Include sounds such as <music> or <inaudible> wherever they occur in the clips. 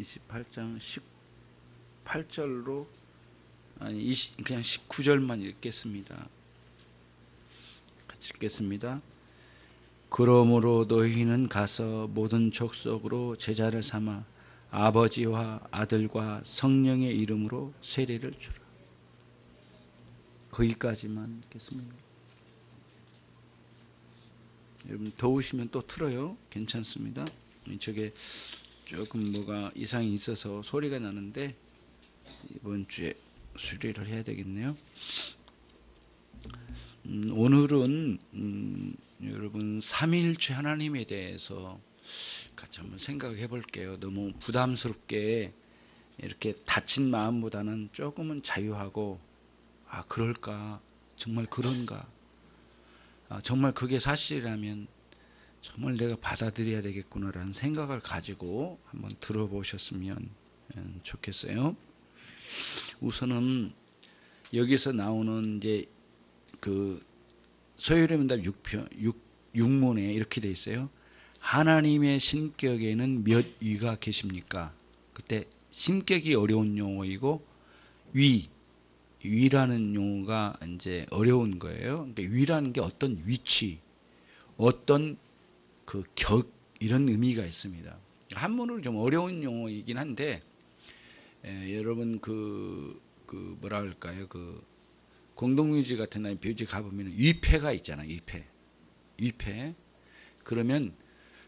28장 18절로 아니 20, 그냥 19절만 읽겠습니다. 같이 읽겠습니다. 그러므로 너희는 가서 모든 족속으로 제자를 삼아 아버지와 아들과 성령의 이름으로 세례를 주라. 거기까지만 읽겠습니다. 여러분 더우시면 또 틀어요. 괜찮습니다. 저게 조금 뭐가 이상이 있어서 소리가 나는데 이번 주에 수리를 해야 되겠네요. 음, 오늘은 음, 여러분 삼일체 하나님에 대해서 같이 한번 생각해 볼게요. 너무 부담스럽게 이렇게 다친 마음보다는 조금은 자유하고 아 그럴까 정말 그런가 아, 정말 그게 사실이라면 정말 내가 받아들여야 되겠구나라는 생각을 가지고 한번 들어보셨으면 음, 좋겠어요. 우선은 여기서 나오는 이제 그 소요리 문답 6편 6 6문에 이렇게 돼 있어요. 하나님의 신격에는 몇 위가 계십니까? 그때 신격이 어려운 용어이고 위 위라는 용어가 이제 어려운 거예요. 그러니까 위라는 게 어떤 위치, 어떤 그 격 이런 의미가 있습니다. 한문으로 좀 어려운 용어이긴 한데 에, 여러분 그, 그 뭐라 할까요? 그 공동묘지 같은 날 묘지 가보면 위패가 있잖아요. 위패, 위패. 그러면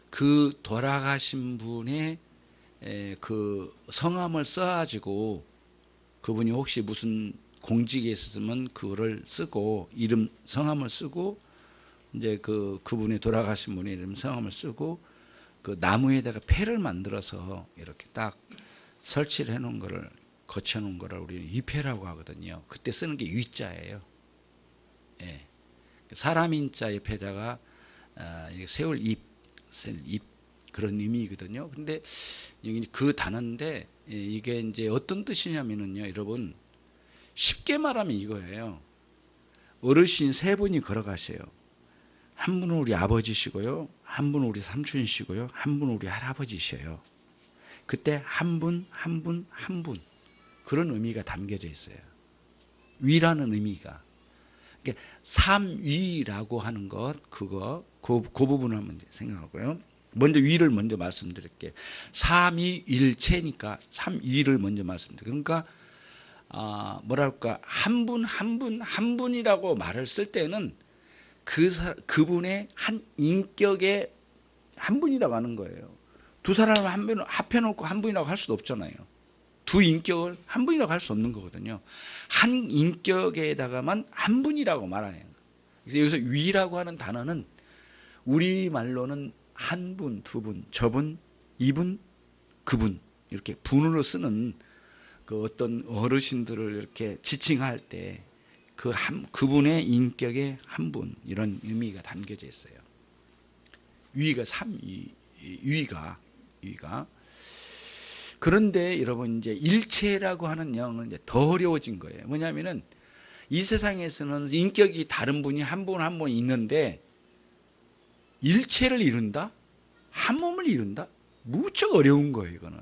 그 돌아가신 분의 에, 그 성함을 써가지고 그분이 혹시 무슨 공직에 있었으면 그거를 쓰고 이름 성함을 쓰고 이제 그 그분이 돌아가신 분의 이름 성함을 쓰고 그 나무에다가 패를 만들어서 이렇게 딱 설치를 해놓은 거를 거쳐놓은 거를 우리는 위패라고 하거든요. 그때 쓰는 게 위자예요. 예. 사람 인자 옆에다가 아, 세울 잎, 잎 그런 의미거든요. 근데 여기 그 단어인데 예, 이게 이제 어떤 뜻이냐면은요, 여러분 쉽게 말하면 이거예요. 어르신 세 분이 걸어가세요. 한 분은 우리 아버지시고요, 한 분은 우리 삼촌이시고요, 한 분은 우리 할아버지셔요. 그때 한 분, 한 분, 한 분 그런 의미가 담겨져 있어요. 위라는 의미가. 그러니까 삼위라고 하는 것 그거 그, 그 부분을 한번 생각하고요. 먼저 위를 먼저 말씀드릴게요. 삼위일체니까 삼위를 먼저 말씀드릴게요. 그러니까 아, 뭐랄까 한 분 한 분 한 분이라고 말을 쓸 때는 그 사, 그분의 한 인격의 한 분이라고 하는 거예요. 두 사람을 한 분 합해놓고 한 분이라고 할 수도 없잖아요. 두 인격을 한 분이라고 할 수 없는 거거든요. 한 인격에다가만 한 분이라고 말해요. 그래서 여기서 위라고 하는 단어는 우리 말로는 한 분, 두 분, 저분, 이분, 그분 이렇게 분으로 쓰는 그 어떤 어르신들을 이렇게 지칭할 때 그 한 그분의 인격의 한 분 이런 의미가 담겨져 있어요. 위가 삼위 위가 위가 그런데 여러분 이제 일체라고 하는 영은 이제 더 어려워진 거예요. 뭐냐면은 이 세상에서는 인격이 다른 분이 한 분 한 분 있는데 일체를 이룬다? 한 몸을 이룬다? 무척 어려운 거예요, 이거는.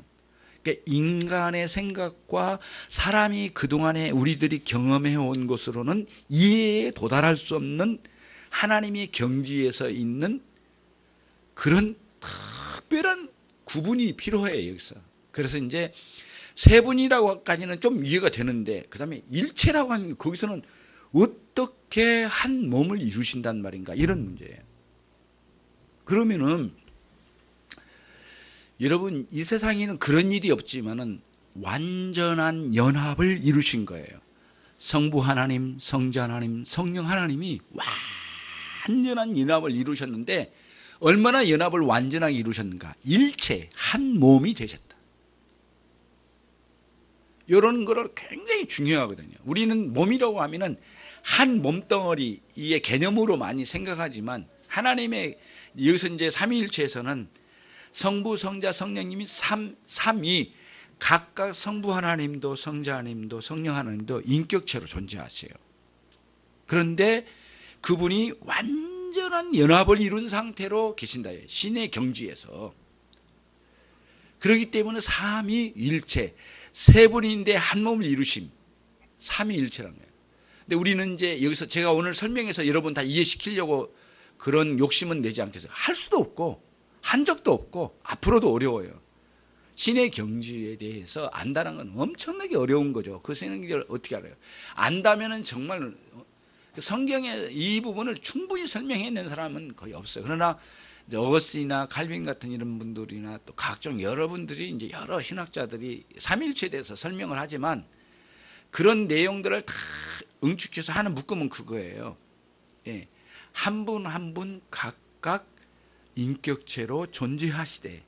인간의 생각과 사람이 그동안에 우리들이 경험해 온 것으로는 이해에 도달할 수 없는 하나님의 경지에서 있는 그런 특별한 구분이 필요해요, 여기서. 그래서 이제 세 분이라고까지는 좀 이해가 되는데, 그 다음에 일체라고 하는 거기서는 어떻게 한 몸을 이루신단 말인가, 이런 문제예요. 그러면은, 여러분, 이 세상에는 그런 일이 없지만은 완전한 연합을 이루신 거예요. 성부 하나님, 성자 하나님, 성령 하나님이 완전한 연합을 이루셨는데, 얼마나 연합을 완전하게 이루셨는가? 일체 한 몸이 되셨다. 이런 거를 굉장히 중요하거든요. 우리는 몸이라고 하면은 한 몸덩어리의 개념으로 많이 생각하지만 하나님의 여기서 이제 삼위일체에서는 성부, 성자, 성령님이 삼, 삼이 각각 성부 하나님도 성자 하나님도 성령 하나님도 인격체로 존재하세요. 그런데 그분이 완전한 연합을 이룬 상태로 계신다. 신의 경지에서. 그렇기 때문에 삼위일체 세 분인데 한 몸을 이루심 삼위일체라는 거예요. 근데 우리는 이제 여기서 제가 오늘 설명해서 여러분 다 이해시키려고 그런 욕심은 내지 않겠어요. 할 수도 없고 한 적도 없고 앞으로도 어려워요. 신의 경지에 대해서 안다는 건 엄청나게 어려운 거죠. 그 생각을 어떻게 알아요? 안다면은 정말 그 성경의 이 부분을 충분히 설명해낸 사람은 거의 없어요. 그러나 이제 어거스나 칼빈 같은 이런 분들이나 또 각종 여러분들이 이제 여러 신학자들이 삼일체에 대해서 설명을 하지만 그런 내용들을 다 응축해서 하는 묶음은 그거예요. 예. 한 분 한 분 각각 인격체로 존재하시되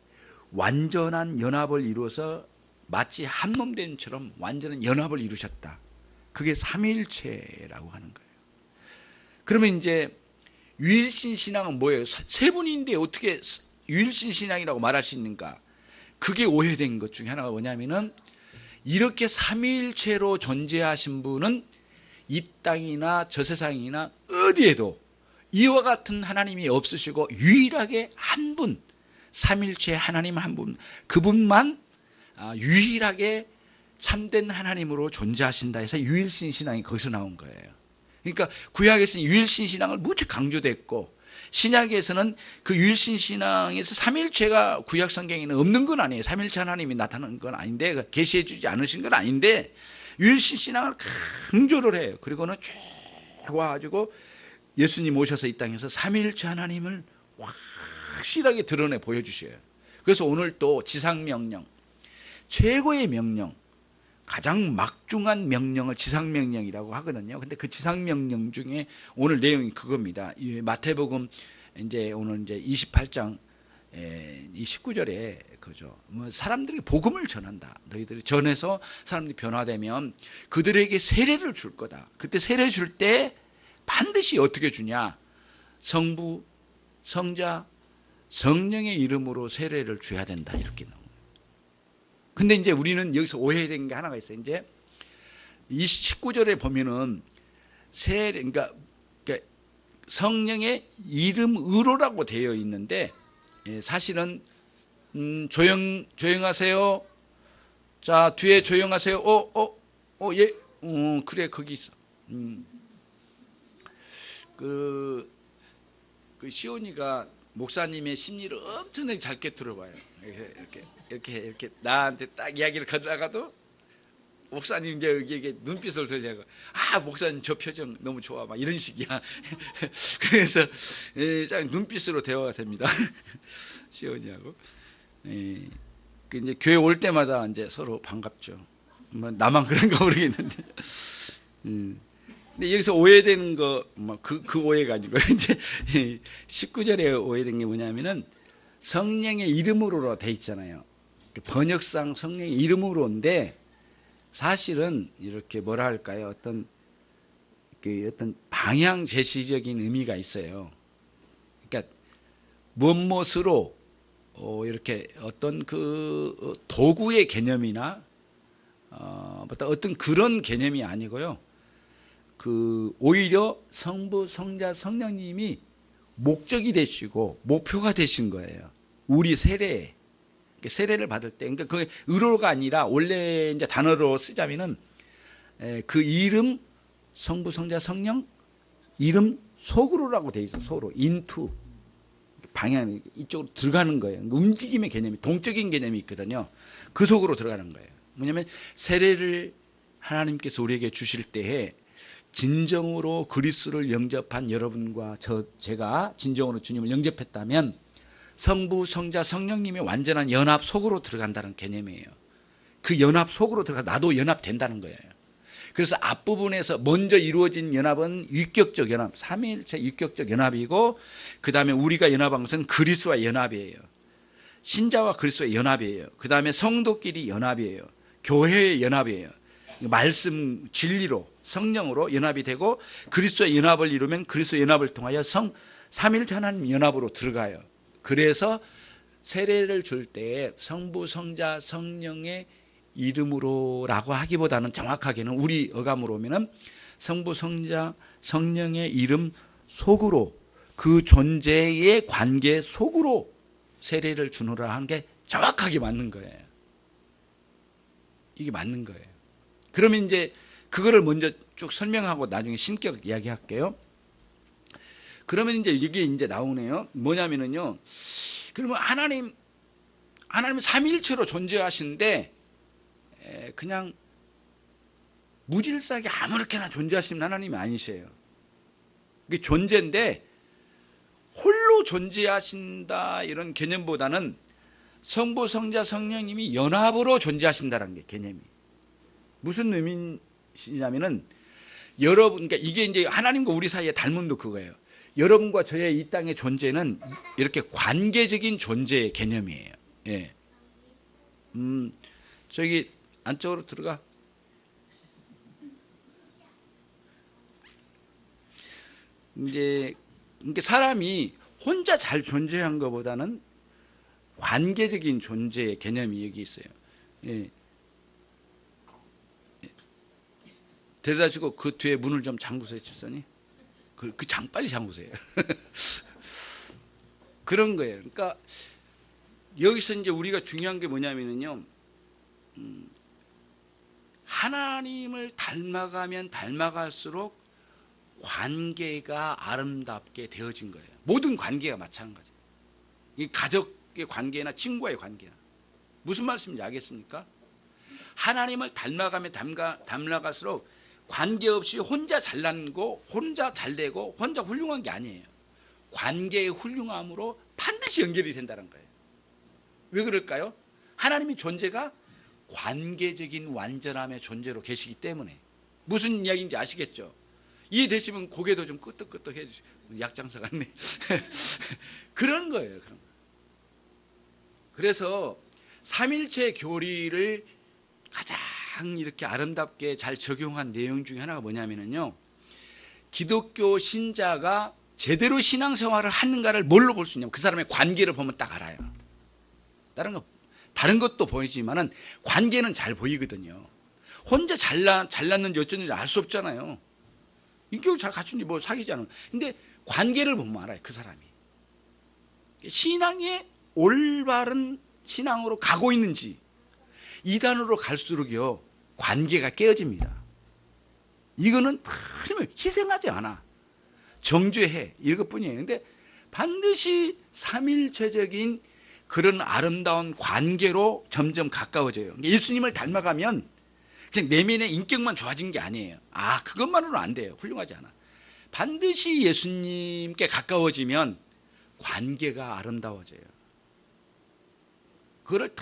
완전한 연합을 이루어서 마치 한 몸 된처럼 완전한 연합을 이루셨다. 그게 삼일체라고 하는 거예요. 그러면 이제 유일신 신앙은 뭐예요? 세 분인데 어떻게 유일신 신앙이라고 말할 수 있는가? 그게 오해된 것 중에 하나가 뭐냐면은 이렇게 삼위일체로 존재하신 분은 이 땅이나 저 세상이나 어디에도 이와 같은 하나님이 없으시고 유일하게 한 분, 삼일체 하나님 한 분, 그분만 아, 유일하게 참된 하나님으로 존재하신다 해서 유일신 신앙이 거기서 나온 거예요. 그러니까 구약에서는 유일신 신앙을 무척 강조됐고 신약에서는 그 유일신 신앙에서 삼일체가 구약 성경에는 없는 건 아니에요. 삼일체 하나님이 나타나는 건 아닌데 그 계시해 주지 않으신 건 아닌데 유일신 신앙을 강조를 해요. 그리고는 쭉 와가지고 예수님 오셔서 이 땅에서 삼일체 하나님을 확실하게 드러내 보여주셔요. 그래서 오늘 또 지상명령, 최고의 명령, 가장 막중한 명령을 지상명령이라고 하거든요. 근데 그 지상명령 중에 오늘 내용이 그겁니다. 이 마태복음 이제 오늘 이제 28장 이 19절에 그죠. 뭐 사람들이 복음을 전한다. 너희들이 전해서 사람들이 변화되면 그들에게 세례를 줄 거다. 그때 세례 줄 때 반드시 어떻게 주냐? 성부, 성자, 성령의 이름으로 세례를 줘야 된다. 이렇게 나옵니다. 근데 이제 우리는 여기서 오해된 게 하나가 있어요. 이제 이 19절에 보면은 세 그러니까, 그러니까 성령의 이름으로라고 되어 있는데 예, 사실은 음, 조용 조용하세요. 자 뒤에 조용하세요. 어어어 예. 어 그래 거기 있어. 음. 그, 그 시온이가 목사님의 심리를 엄청나게 잘게 들어봐요. 이렇게 이렇게 이렇게 이렇게 나한테 딱 이야기를 건다가도 목사님 이제 여기 눈빛을 돌려고 아 목사님 저 표정 너무 좋아 막 이런 식이야. <laughs> 그래서 예, 눈빛으로 대화가 됩니다. <laughs> 시온이하고 예, 그 이제 교회 올 때마다 이제 서로 반갑죠. 뭐 나만 그런가 모르겠는데. 음. <laughs> 근데 여기서 오해되는 거, 뭐, 그, 그 오해가 아니고, <laughs> 이제, 19절에 오해된 게 뭐냐면은, 성령의 이름으로 돼 있잖아요. 번역상 성령의 이름으로인데, 사실은 이렇게 뭐라 할까요? 어떤, 그 어떤 방향 제시적인 의미가 있어요. 그러니까, 무엇으로, 어, 이렇게 어떤 그 도구의 개념이나, 어, 어떤 그런 개념이 아니고요. 그 오히려 성부, 성자, 성령님이 목적이 되시고 목표가 되신 거예요. 우리 세례 세례를 받을 때, 그러니까 그 의로가 아니라 원래 이제 단어로 쓰자면은 그 이름 성부, 성자, 성령 이름 속으로라고 돼 있어. 서로 인투 방향 이쪽으로 들어가는 거예요. 움직임의 개념이 동적인 개념이 있거든요. 그 속으로 들어가는 거예요. 뭐냐면 세례를 하나님께서 우리에게 주실 때에 진정으로 그리스도를 영접한 여러분과 저 제가 진정으로 주님을 영접했다면 성부, 성자, 성령님의 완전한 연합 속으로 들어간다는 개념이에요. 그 연합 속으로 들어가 나도 연합된다는 거예요. 그래서 앞부분에서 먼저 이루어진 연합은 유격적 연합, 삼위일체 유격적 연합이고 그 다음에 우리가 연합한 것은 그리스도와 연합이에요. 신자와 그리스도의 연합이에요. 그 다음에 성도끼리 연합이에요. 교회의 연합이에요. 말씀 진리로 성령으로 연합이 되고 그리스도의 연합을 이루면 그리스도 연합을 통하여 성 삼일체 하나님 연합으로 들어가요. 그래서 세례를 줄 때 성부 성자 성령의 이름으로라고 하기보다는 정확하게는 우리 어감으로 오면은 성부 성자 성령의 이름 속으로 그 존재의 관계 속으로 세례를 주노라 하는 게 정확하게 맞는 거예요. 이게 맞는 거예요. 그러면 이제 그거를 먼저 쭉 설명하고 나중에 신격 이야기할게요. 그러면 이제 이게 이제 나오네요. 뭐냐면은요. 그러면 하나님 하나님 삼일체로 존재하신데 에, 그냥 무질서하게 아무렇게나 존재하시는 하나님이 아니세요. 이게 존재인데 홀로 존재하신다 이런 개념보다는 성부, 성자, 성령님이 연합으로 존재하신다는 게 개념이. 무슨 의미 냐면은 여러분, 그러니까 이게 이제 하나님과 우리 사이의 닮음도 그거예요. 여러분과 저의 이 땅의 존재는 이렇게 관계적인 존재의 개념이에요. 예. 음, 저기 안쪽으로 들어가. 이제 이게 사람이 혼자 잘 존재한 것보다는 관계적인 존재의 개념이 여기 있어요. 예. 예. 데려다 주고 그 뒤에 문을 좀 잠그세요, 집사님. 그, 그 장, 빨리 잠그세요. <laughs> 그런 거예요. 그러니까 여기서 이제 우리가 중요한 게 뭐냐면요. 음, 하나님을 닮아가면 닮아갈수록 관계가 아름답게 되어진 거예요. 모든 관계가 마찬가지. 이 가족의 관계나 친구와의 관계나 무슨 말씀인지 알겠습니까? 하나님을 닮아가면 닮아갈수록 관계없이 혼자 잘난고 혼자 잘되고 혼자 훌륭한 게 아니에요. 관계의 훌륭함으로 반드시 연결이 된다는 거예요. 왜 그럴까요? 하나님의 존재가 관계적인 완전함의 존재로 계시기 때문에 무슨 이야기인지 아시겠죠? 이해되시면 고개도 좀 끄덕끄덕 해주시고 약장사 같네 <laughs> 그런 거예요 그런 거. 그래서 삼일체 교리를 가장 이렇게 아름답게 잘 적용한 내용 중에 하나가 뭐냐면요 기독교 신자가 제대로 신앙생활을 하는가를 뭘로 볼 수 있냐면 그 사람의 관계를 보면 딱 알아요 다른 거 다른 것도 보이지만은 관계는 잘 보이거든요 혼자 잘나 잘났는지 어쩐지 알 수 없잖아요 인격을 잘 갖춘지 뭐 사귀지 않으면. 근데 관계를 보면 알아요, 그 사람이. 신앙의 올바른 신앙으로 가고 있는지, 이단으로 갈수록요, 관계가 깨어집니다. 이거는 틀림을 희생하지 않아. 정죄해. 이것 뿐이에요. 근데 반드시 삼일체적인 그런 아름다운 관계로 점점 가까워져요. 예수님을 닮아가면 그냥 내면의 인격만 좋아진 게 아니에요. 아, 그것만으로는 안 돼요. 훌륭하지 않아. 반드시 예수님께 가까워지면 관계가 아름다워져요. 그걸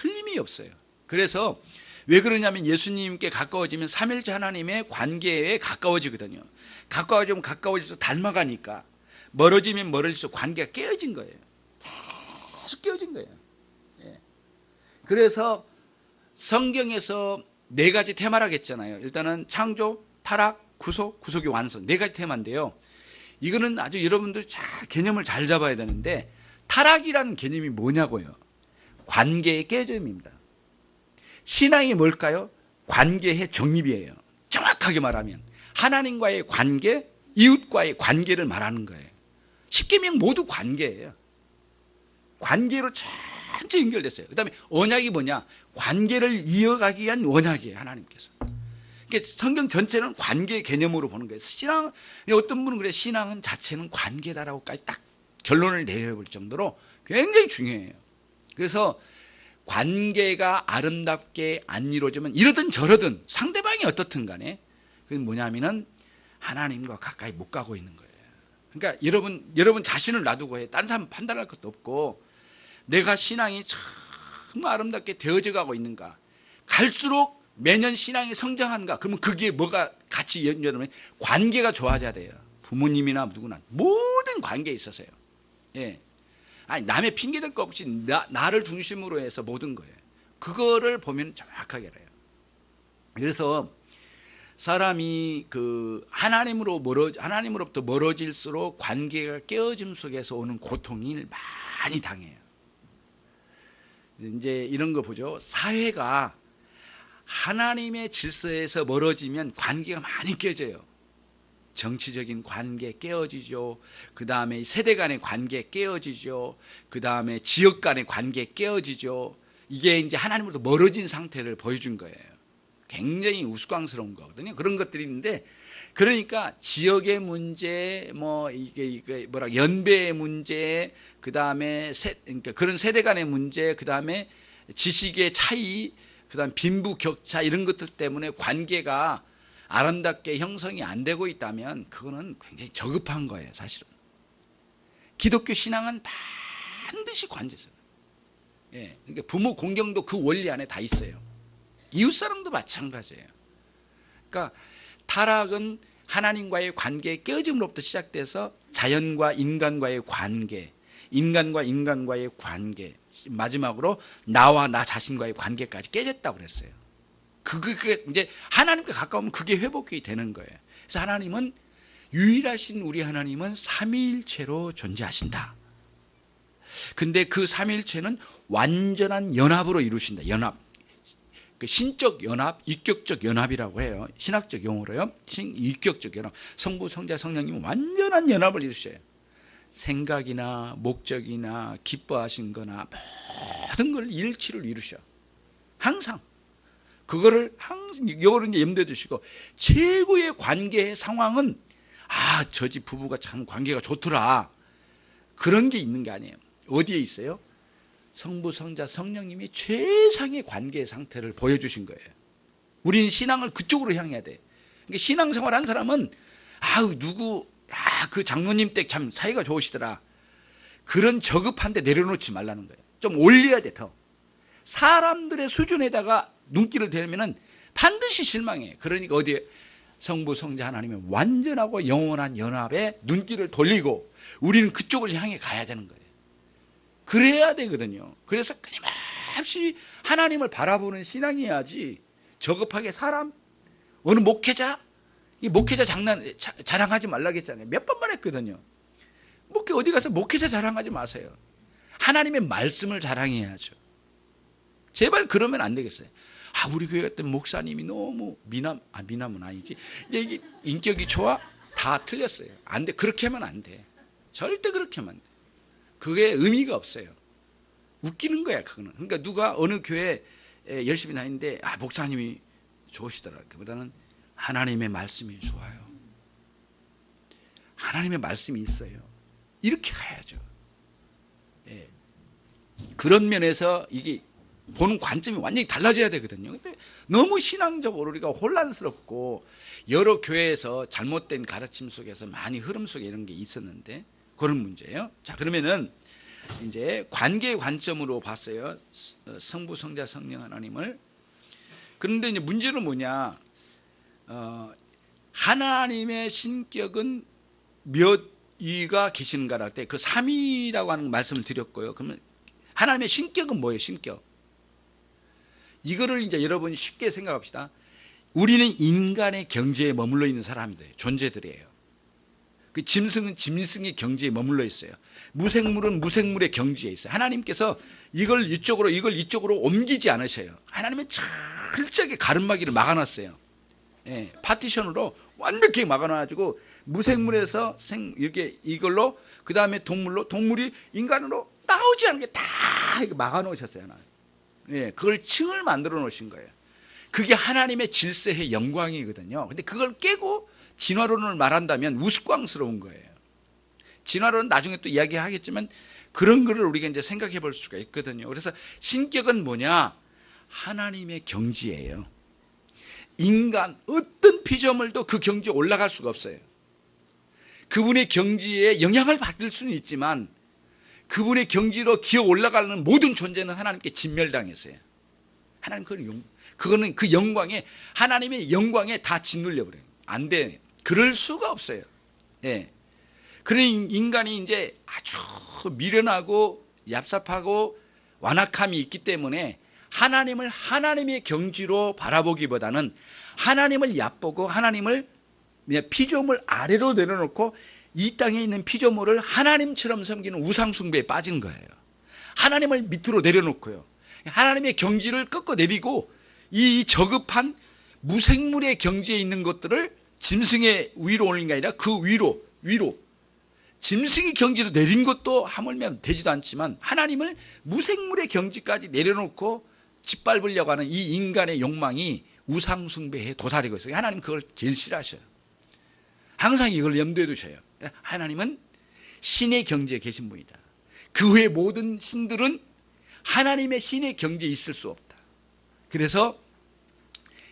틀림이 없어요. 그래서 왜 그러냐면 예수님께 가까워지면 삼일째 하나님의 관계에 가까워지거든요. 가까워지면 가까워져서 닮아가니까 멀어지면 멀어질수록 관계가 깨어진 거예요. 계속 깨어진 거예요. 예. 그래서 성경에서 네 가지 테마라고 했잖아요. 일단은 창조, 타락, 구속, 구속의 완성. 네 가지 테마인데요. 이거는 아주 여러분들 잘 개념을 잘 잡아야 되는데 타락이라는 개념이 뭐냐고요. 관계의 깨짐입니다. 신앙이 뭘까요? 관계의 정립이에요. 정확하게 말하면 하나님과의 관계, 이웃과의 관계를 말하는 거예요. 십계명 모두 관계예요. 관계로 전체 연결됐어요. 그다음에 언약이 뭐냐? 관계를 이어가기 위한 원약이에요. 하나님께서. 그러니까 성경 전체는 관계 개념으로 보는 거예요. 신앙 어떤 분은 그래 신앙은 자체는 관계다라고까지 딱 결론을 내려볼 정도로 굉장히 중요해요. 그래서 관계가 아름답게 안 이루어지면 이러든 저러든 상대방이 어떻든 간에 그건 뭐냐면은 하나님과 가까이 못 가고 있는 거예요. 그러니까 여러분 여러분 자신을 놔두고 해. 다른 사람 판단할 것도 없고 내가 신앙이 정말 아름답게 되어져 가고 있는가. 갈수록 매년 신앙이 성장하는가. 그러면 그게 뭐가 같이 연결하면 관계가 좋아져야 돼요. 부모님이나 누구나 모든 관계에 있어서요. 예. 아니 남의 핑계 댈거 없이 나, 나를 중심으로 해서 모든 거예요. 그거를 보면 정확하게 알아요. 그래서 사람이 그 하나님으로 멀어 하나님으로부터 멀어질수록 관계가 깨어짐 속에서 오는 고통을 많이 당해요. 이제 이런 거 보죠. 사회가 하나님의 질서에서 멀어지면 관계가 많이 깨져요. 정치적인 관계 깨어지죠. 그 다음에 세대 간의 관계 깨어지죠. 그 다음에 지역 간의 관계 깨어지죠. 이게 이제 하나님으로부터 멀어진 상태를 보여준 거예요. 굉장히 우스꽝스러운 거거든요. 그런 것들이 있는데 그러니까 지역의 문제, 뭐 이게 이게 뭐라 연배의 문제, 그 다음에 세, 그러니까 그런 세대 간의 문제, 그 다음에 지식의 차이, 그 다음 빈부 격차 이런 것들 때문에 관계가 아름답게 형성이 안 되고 있다면 그거는 굉장히 저급한 거예요, 사실은. 기독교 신앙은 반드시 관제서. 예, 그러니까 부모 공경도 그 원리 안에 다 있어요. 이웃 사랑도 마찬가지예요. 그러니까 타락은 하나님과의 관계의 깨어짐으로부터 시작돼서 자연과 인간과의 관계, 인간과 인간과의 관계, 마지막으로 나와 나 자신과의 관계까지 깨졌다고 그랬어요. 그게 이제 하나님께 가까우면 그게 회복이 되는 거예요. 그래서 하나님은 유일하신 우리 하나님은 삼위일체로 존재하신다. 근데 그 삼위일체는 완전한 연합으로 이루신다. 연합. 그 신적 연합, 인격적 연합이라고 해요. 신학적 용어로요. 신, 인격적 연합. 성부, 성자, 성령님은 완전한 연합을 이루셔요. 생각이나 목적이나 기뻐하신 거나 모든 걸 일치를 이루셔. 항상. 그거를 항상, 이거를 염두에 두시고, 최고의 관계의 상황은, 아, 저 집 부부가 참 관계가 좋더라. 그런 게 있는 게 아니에요. 어디에 있어요? 성부, 성자, 성령님이 최상의 관계 상태를 보여주신 거예요. 우리는 신앙을 그쪽으로 향해야 돼. 그러니까 신앙생활 한 사람은 아우 누구 아, 그 장로님 댁 참 사이가 좋으시더라. 그런 저급한데 내려놓지 말라는 거예요. 좀 올려야 돼 더. 사람들의 수준에다가 눈길을 대면은 반드시 실망해. 그러니까 어디에 성부 성자 하나님의 완전하고 영원한 연합에 눈길을 돌리고 우리는 그쪽을 향해 가야 되는 거예요. 그래야 되거든요. 그래서 끊임없이 하나님을 바라보는 신앙이야지 저급하게 사람 어느 목회자 이 목회자 장난 자, 자랑하지 말라겠잖아요. 몇번 말했거든요. 목회 어디 가서 목회자 자랑하지 마세요. 하나님의 말씀을 자랑해야죠. 제발 그러면 안 되겠어요. 아 우리 교회 같은 목사님이 너무 미남 아 미남은 아니지. 이게 인격이 좋아 다 틀렸어요. 안 돼. 그렇게 하면 안 돼. 절대 그렇게 하면 안 돼. 그게 의미가 없어요. 웃기는 거야, 그거는. 그러니까 누가 어느 교회 에 열심히 다니는데, 아, 목사님이 좋으시더라. 그보다는 하나님의 말씀이 좋아요. 하나님의 말씀이 있어요. 이렇게 가야죠. 예. 그런 면에서 이게 보는 관점이 완전히 달라져야 되거든요. 근데 너무 신앙적으로 우리가 혼란스럽고 여러 교회에서 잘못된 가르침 속에서 많이 흐름 속에 이런 게 있었는데 그런 문제예요. 자, 그러면은 이제 관계 관점으로 봤어요. 성부, 성자, 성령 하나님을. 그런데 이제 문제는 뭐냐? 어, 하나님의 신격은 몇 위가 계시는가 할 때 그 삼위라고 하는 말씀을 드렸고요. 그러면 하나님의 신격은 뭐예요? 신격. 이거를 이제 여러분이 쉽게 생각합시다. 우리는 인간의 경지에 머물러 있는 사람들, 존재들이에요. 그 짐승은 짐승의 경지에 머물러 있어요. 무생물은 무생물의 경지에 있어요. 하나님께서 이걸 이쪽으로 이걸 이쪽으로 옮기지 않으셔요. 하나님은 철저하게 가름막이를 막아놨어요. 예, 파티션으로 완벽히 막아놔가지고 무생물에서 생 이렇게 이걸로 그 다음에 동물로 동물이 인간으로 나오지 않은 게다 막아놓으셨어요. 하나님. 예, 그걸 층을 만들어 놓으신 거예요. 그게 하나님의 질서의 영광이거든요. 근데 그걸 깨고 진화론을 말한다면 우스꽝스러운 거예요. 진화론은 나중에 또 이야기하겠지만 그런 거를 우리가 이제 생각해 볼 수가 있거든요. 그래서 신격은 뭐냐? 하나님의 경지예요. 인간 어떤 피조물도 그 경지에 올라갈 수가 없어요. 그분의 경지에 영향을 받을 수는 있지만 그분의 경지로 기어 올라가는 모든 존재는 하나님께 진멸당했어요. 하나님 그건 영, 그거는 그 영광에 하나님의 영광에 다 짓눌려 버려요. 안 돼. 그럴 수가 없어요. 예. 그런 인간이 이제 아주 미련하고 얍삽하고 완악함이 있기 때문에 하나님을 하나님의 경지로 바라보기보다는 하나님을 얕보고 하나님을 피조물 아래로 내려놓고 이 땅에 있는 피조물을 하나님처럼 섬기는 우상숭배에 빠진 거예요. 하나님을 밑으로 내려놓고요. 하나님의 경지를 꺾어 내리고 이 저급한 무생물의 경지에 있는 것들을 짐승의 위로 오는 게 아니라 그 위로 위로 짐승의 경지로 내린 것도 하물며 되지도 않지만 하나님을 무생물의 경지까지 내려놓고 짓밟으려고 하는 이 인간의 욕망이 우상숭배에 도사리고 있어요. 하나님 그걸 제일 싫어하셔요. 항상 이걸 염두에 두셔요. 하나님은 신의 경지에 계신 분이다. 그 외의 모든 신들은 하나님의 신의 경지에 있을 수 없다. 그래서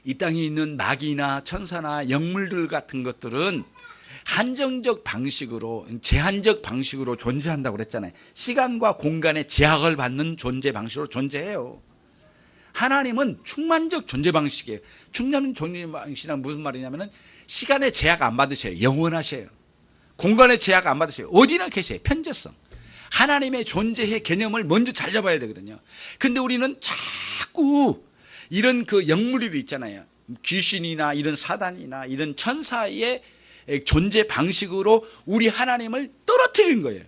이 땅에 있는 나귀나 천사나 영물들 같은 것들은 한정적 방식으로 제한적 방식으로 존재한다고 그랬잖아요. 시간과 공간의 제약을 받는 존재 방식으로 존재해요. 하나님은 충만적 존재 방식이에요. 충만 존재 방식이란 무슨 말이냐면은 시간의 제약 안 받으셔요. 영원하셔요. 공간의 제약 안 받으셔요. 어디나 계세요. 편재성. 하나님의 존재의 개념을 먼저 잘 잡아야 되거든요. 근데 우리는 자꾸 이런 그 영물이 있잖아요. 귀신이나 이런 사단이나 이런 천사의 존재 방식으로 우리 하나님을 떨어뜨리는 거예요.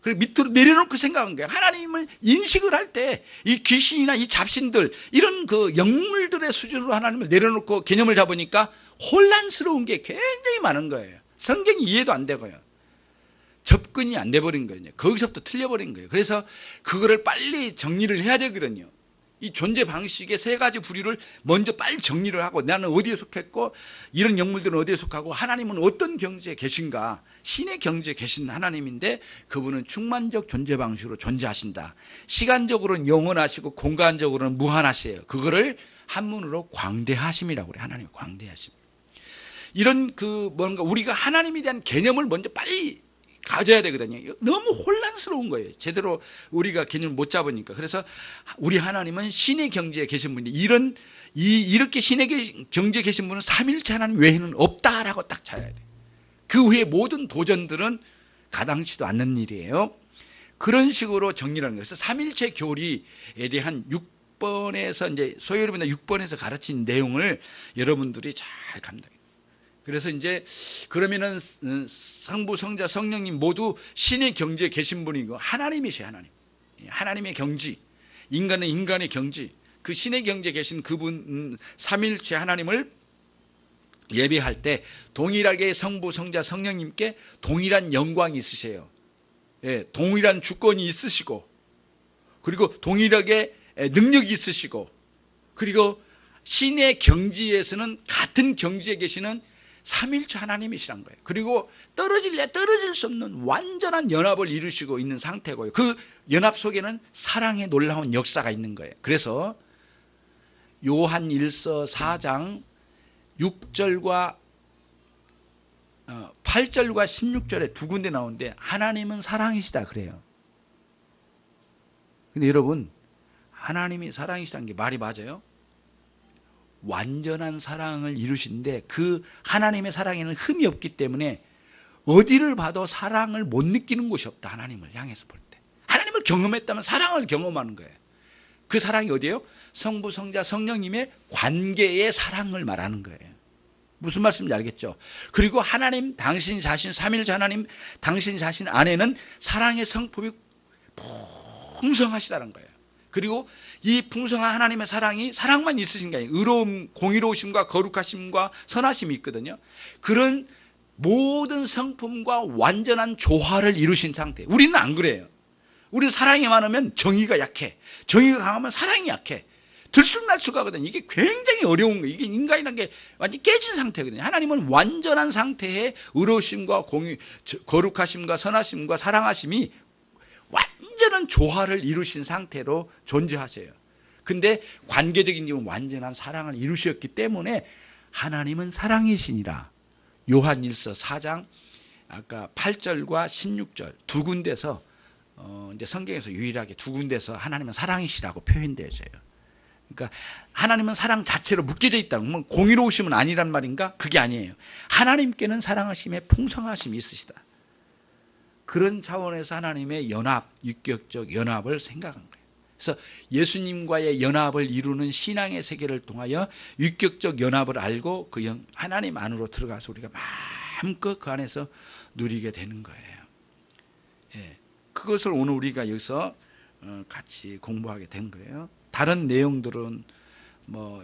그리고 밑으로 내려놓고 생각한 거예요. 하나님을 인식을 할 때 이 귀신이나 이 잡신들 이런 그 영물들의 수준으로 하나님을 내려놓고 개념을 잡으니까 혼란스러운 게 굉장히 많은 거예요. 성경이 이해도 안 되고요. 접근이 안 돼버린 거예요. 거기서부터 틀려버린 거예요. 그래서 그거를 빨리 정리를 해야 되거든요. 이 존재 방식의 세 가지 부류를 먼저 빨리 정리를 하고 나는 어디에 속했고 이런 영물들은 어디에 속하고 하나님은 어떤 경지에 계신가 신의 경지에 계신 하나님인데 그분은 충만적 존재 방식으로 존재하신다 시간적으로는 영원하시고 공간적으로는 무한하세요 그거를 한문으로 광대하심이라고 그래요 하나님 광대하심 이런 그 뭔가 우리가 하나님에 대한 개념을 먼저 빨리 가져야 되거든요. 너무 혼란스러운 거예요. 제대로 우리가 개념을 못 잡으니까. 그래서 우리 하나님은 신의 경지에 계신 분이 이런 이 이렇게 신의 경지에 계신 분은 삼일체 하나님 외에는 없다라고 딱 찾아야 돼. 그 후에 모든 도전들은 가당치도 않는 일이에요. 그런 식으로 정리를 하는 거예요. 삼일체 교리에 대한 6번에서 이제 소요리이나 6번에서 가르친 내용을 여러분들이 잘 감당해요. 그래서 이제 그러면은 성부, 성자, 성령님 모두 신의 경지에 계신 분이고 하나님이세요, 하나님. 하나님의 경지. 인간은 인간의 경지. 그 신의 경지에 계신 그분 음, 삼일체 하나님을 예배할 때 동일하게 성부, 성자, 성령님께 동일한 영광이 있으세요. 예, 동일한 주권이 있으시고 그리고 동일하게 능력이 있으시고 그리고 신의 경지에서는 같은 경지에 계시는 삼일체 하나님이시란 거예요. 그리고 떨어질래 떨어질 수 없는 완전한 연합을 이루시고 있는 상태고요. 그 연합 속에는 사랑의 놀라운 역사가 있는 거예요. 그래서 요한 1서 4장 6절과 8절과 16절에 두 군데 나오는데 하나님은 사랑이시다 그래요. 근데 여러분 하나님이 사랑이시라는 게 말이 맞아요? 완전한 사랑을 이루신데 그 하나님의 사랑에는 흠이 없기 때문에 어디를 봐도 사랑을 못 느끼는 곳이 없다. 하나님을 향해서 볼 때. 하나님을 경험했다면 사랑을 경험하는 거예요. 그 사랑이 어디예요? 성부, 성자, 성령님의 관계의 사랑을 말하는 거예요. 무슨 말씀인지 알겠죠? 그리고 하나님, 당신 자신, 삼일자 하나님, 당신 자신 안에는 사랑의 성품이 풍성하시다는 거예요. 그리고 이 풍성한 하나님의 사랑이 사랑만 있으신 게 아니에요. 의로움, 공의로우심과 거룩하심과 선하심이 있거든요. 그런 모든 성품과 완전한 조화를 이루신 상태. 우리는 안 그래요. 우리는 사랑이 많으면 정의가 약해. 정의가 강하면 사랑이 약해. 들쑥날쑥 하거든요. 이게 굉장히 어려운 거예요. 이게 인간이라는 게 완전히 깨진 상태거든요. 하나님은 완전한 상태의 의로우심과 공의, 거룩하심과 선하심과 사랑하심이 완전한 조화를 이루신 상태로 존재하세요. 근데 관계적인 경우 완전한 사랑을 이루셨기 때문에 하나님은 사랑이시니라. 요한 1서 4장 아까 8절과 16절 두 군데서 어 이제 성경에서 유일하게 두 군데서 하나님은 사랑이시라고 표현되어져요. 그러니까 하나님은 사랑 자체로 묶여져 있다. 뭐 공의로우심은 아니란 말인가? 그게 아니에요. 하나님께는 사랑하심에 풍성하심이 있으시다. 그런 차원에서 하나님의 연합, 육격적 연합을 생각한 거예요. 그래서 예수님과의 연합을 이루는 신앙의 세계를 통하여 육격적 연합을 알고 그 하나님 안으로 들어가서 우리가 마음껏 그 안에서 누리게 되는 거예요. 예, 그것을 오늘 우리가 여기서 어, 같이 공부하게 된 거예요. 다른 내용들은 뭐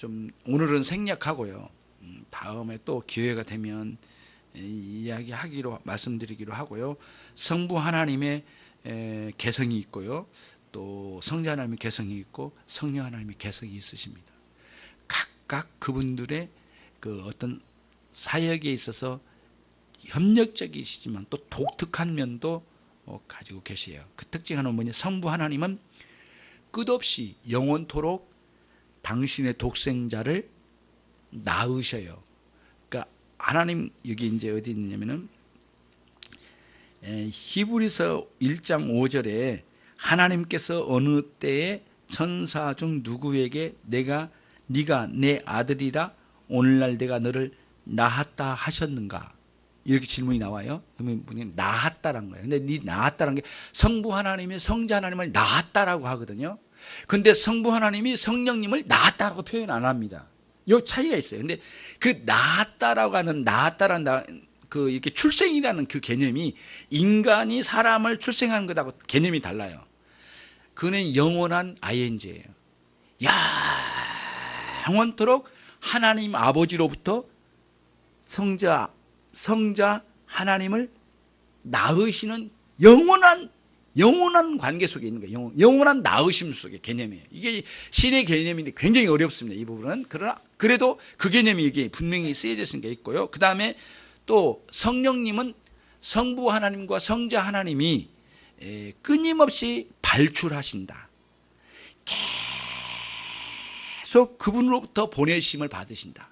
좀 오늘은 생략하고요. 음, 음, 다음에 또 기회가 되면 이- 이야기하기로 말씀드리기로 하고요. 성부 하나님의 에, 개성이 있고요. 또 성자 하나님의 개성이 있고 성령 하나님의 개성이 있으십니다. 각각 그분들의 그 어떤 사역에 있어서 협력적이시지만 또 독특한 면도 어, 가지고 계세요. 그 특징 하나는 뭐냐? 성부 하나님은 끝없이 영원토록 당신의 독생자를 낳으셔요. 하나님 여기 이제 어디 있냐면은 에, 히브리서 1장 5절에 하나님께서 어느 때에 천사 중 누구에게 내가 네가 내 아들이라 오늘날 내가 너를 낳았다 하셨는가? 이렇게 질문이 나와요. 그러면 분이 낳았다란 거예요. 근데 네 낳았다는 게 성부 하나님이 성자 하나님을 낳았다라고 하거든요. 근데 성부 하나님이 성령님을 낳았다라고 표현 안 합니다. 요 차이가 있어요. 근데 그 낳았다라고 하는 낳았다라는 나- 그 이렇게 출생이라는 그 개념이 인간이 사람을 출생하는 것하고 개념이 달라요. 그는 영원한 ING예요. 영원토록 하나님 아버지로부터 성자 성자 하나님을 낳으시는 영원한 영원한 관계 속에 있는 거예요. 영원, 영원한 낳으심 속의 개념이에요. 이게 신의 개념인데 굉장히 어렵습니다. 이 부분은 그러나 그래도 그 개념이 이게 분명히 쓰여져 게 있고요. 그 다음에 또 성령님은 성부 하나님과 성자 하나님이 에, 끊임없이 발출하신다. 계속 그분으로부터 보내심을 받으신다.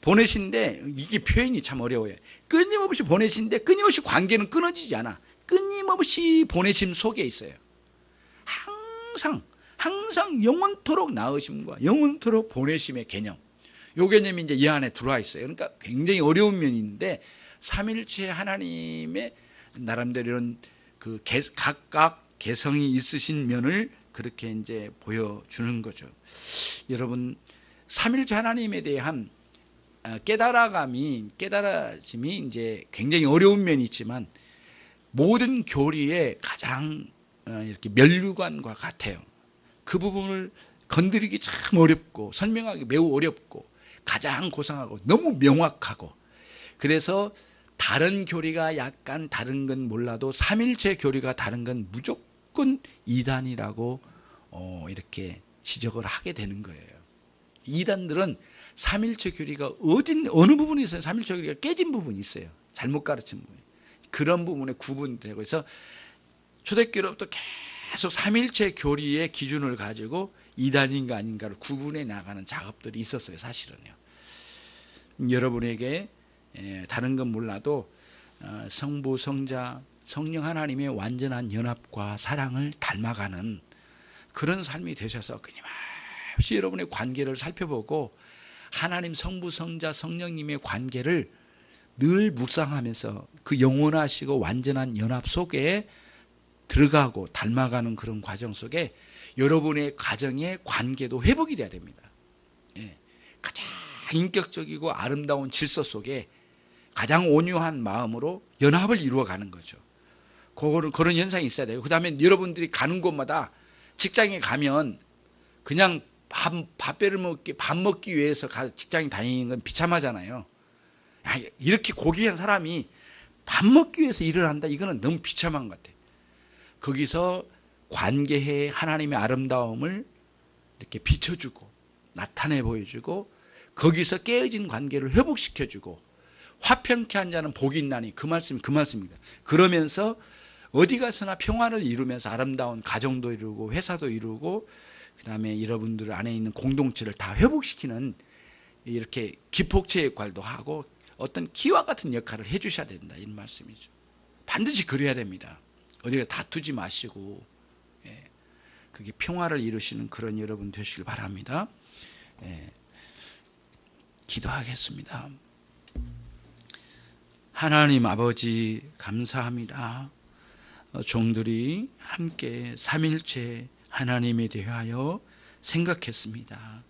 보내신데 이게 표현이 참 어려워요. 끊임없이 보내신데 끊임없이 관계는 끊어지지 않아. 끊임없이 보내심 속에 있어요. 항상 항상 영원토록 나으심과 영원토록 보내심의 개념. 요 개념이 이제 이 안에 들어와 있어요. 그러니까 굉장히 어려운 있는데 삼일체 하나님의 나름대로 이런 그 개- 각각 개성이 있으신 면을 그렇게 이제 보여주는 거죠. 여러분 삼일체 하나님에 대한 어, 깨달아감이 깨달아짐이 이제 굉장히 어려운 면이 있지만 모든 교리의 가장 어, 이렇게 면류관과 같아요. 그 부분을 건드리기 참 어렵고 설명하기 매우 어렵고 가장 고상하고 너무 명확하고 그래서 다른 교리가 약간 다른 건 몰라도 삼일체 교리가 다른 건 무조건 이단이라고 어, 이렇게 지적을 하게 되는 거예요. 이단들은 삼일체 교리가 어딘 어느 부분에 있어요? 삼일체 교리가 깨진 부분이 있어요. 잘못 가르친 부분. 그런 부분에 구분되고 있어 초대교로부터 계속 삼일체 교리의 기준을 가지고 이단인가 아닌가를 구분해 나가는 작업들이 있었어요. 사실은요. 여러분에게 에, 다른 건 몰라도 어, 성부, 성자, 성령 하나님의 완전한 연합과 사랑을 닮아가는 그런 삶이 되셔서 끊임없이 여러분의 관계를 살펴보고 하나님 성부, 성자, 성령님의 관계를 늘 묵상하면서 그 영원하시고 완전한 연합 속에 들어가고 닮아가는 그런 과정 속에 여러분의 가정의 관계도 회복이 돼야 됩니다. 예. 가장 인격적이고 아름다운 질서 속에 가장 온유한 마음으로 연합을 이루어가는 거죠. 그거는 그런 현상이 있어야 돼요. 그다음에 여러분들이 가는 곳마다 직장에 가면 그냥 밥, 밥배를 먹기 밥 먹기 위해서 가- 직장에 다니는 건 비참하잖아요. 야, 이렇게 고귀한 사람이 밥 먹기 위해서 일을 한다. 이거는 너무 비참한 것 같아요. 거기서 관계의 하나님의 아름다움을 이렇게 비춰주고 나타내 보여주고 거기서 깨어진 관계를 회복시켜주고 화평케 한 자는 복이 있나니 그 말씀이 그 말씀입니다. 그러면서 어디 가서나 평화를 이루면서 아름다운 가정도 이루고 회사도 이루고 그다음에 여러분들 안에 있는 공동체를 다 회복시키는 이렇게 기폭제 역할도 하고 어떤 기와 같은 역할을 해주셔야 된다 이런 말씀이죠. 반드시 그래야 됩니다. 어디가 다투지 마시고 예, 그게 평화를 이루시는 그런 여러분 되시길 바랍니다. 예, 기도하겠습니다. 하나님 아버지 감사합니다. 어, 종들이 함께 삼일체 하나님에 대하여 생각했습니다.